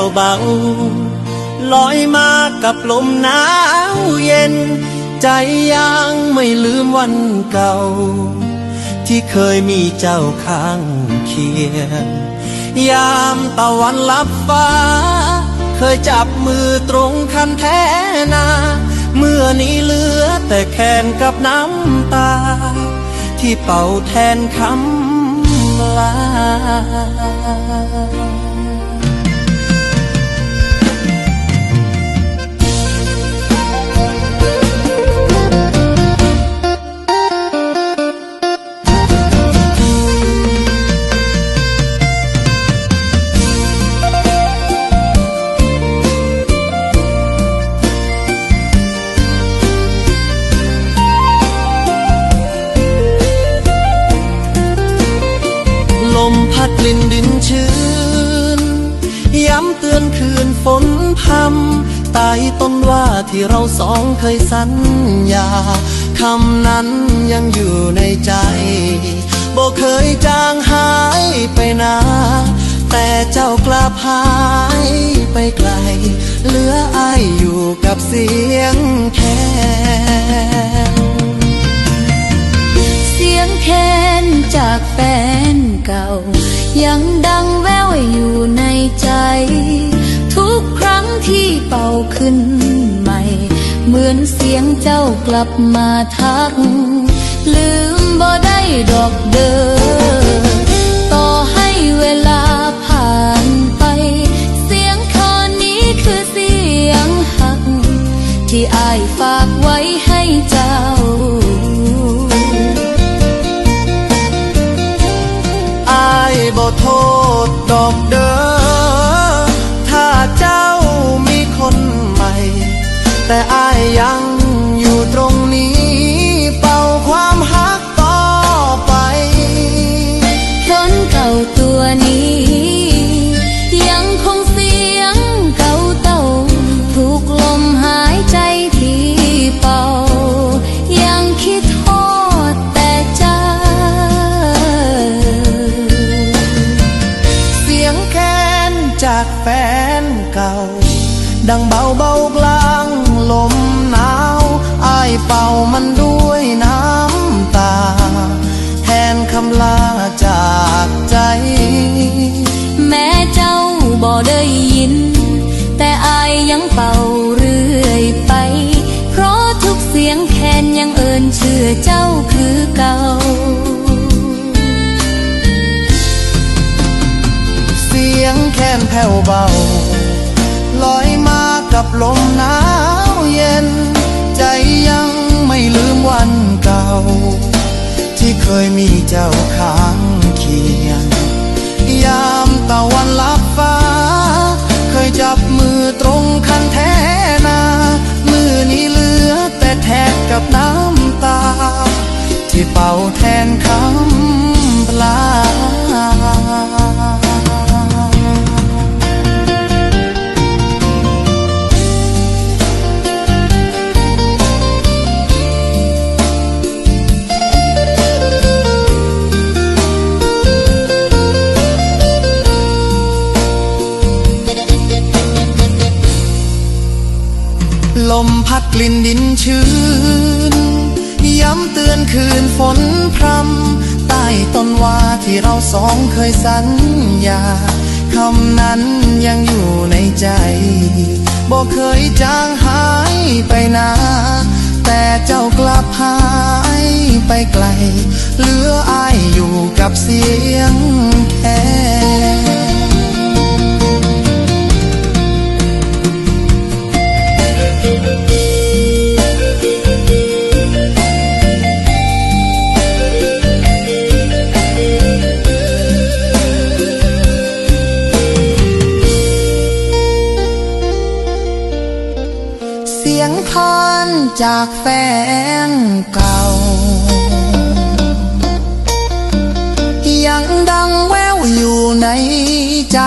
วเบา ลอยมากับลมหนาวเย็น ใจยังไม่ลืมวันเก่า ที่เคยมีเจ้าข้างเคียง ยามตะวันลับฟ้า เคยจับมือตรงคันแท้นา เมื่อนี้เหลือแต่แขนกับน้ำตา ที่เป่าแทนคำลา ลมพัดกลิ่นดินชื้น ย้ำเตือนคืนฝนพำใต้ต้นว่าที่เราสองเคยสัญญาคำนั้นยังอยู่ในใจบอกเคยจางหายไปนาแต่เจ้ากลับหายไปไกล เหลืออายอยู่กับเสียงแค่เสียงแคนจากแฟนเก่า ยังดังแววอยู่ในใจ ทุกครั้งที่เป่าขึ้นใหม่ เหมือนเสียงเจ้ากลับมาทัก ลืมบ่ได้ดอกเดิอต่อให้เวลาผ่านไป เสียงคอนนี้คือเสียงหัก ที่อายฝากไว้ให้เจ้า อกเด้อถ้าเจ้ามีคนใหม่ แต่อายยัง ดังเบาเบากลางลมหนาวอายเป่ามันด้วยน้ำตา แทนคำลาจากใจ แม้เจ้าบ่ได้ยิน แต่อายยังเป่าเรื่อยไป เพราะทุกเสียงแคนยังเอินเชื่อเจ้าคือเก่าเสียงแค้นแผ่วเบา กับลมหนาวเย็น ใจยังไม่ลืมวันเก่า ที่เคยมีเจ้าข้างเคียง ยามตะวันลับฟ้า เคยจับมือตรงคันแท้นา มือนี้เหลือแต่แทกกับน้ำตา ที่เป่าแทนคำปลา กลิ่นดินชื้น ย้ำเตือนคืนฝนพรำใต้ต้นว่าที่เราสองเคยสัญญาคำนั้นยังอยู่ในใจบอกเคยจางหายไปนาแต่เจ้ากลับหายไปไกล เหลืออายอยู่กับเสียง จากแฟนเก่า ยังดังแววอยู่ในใจ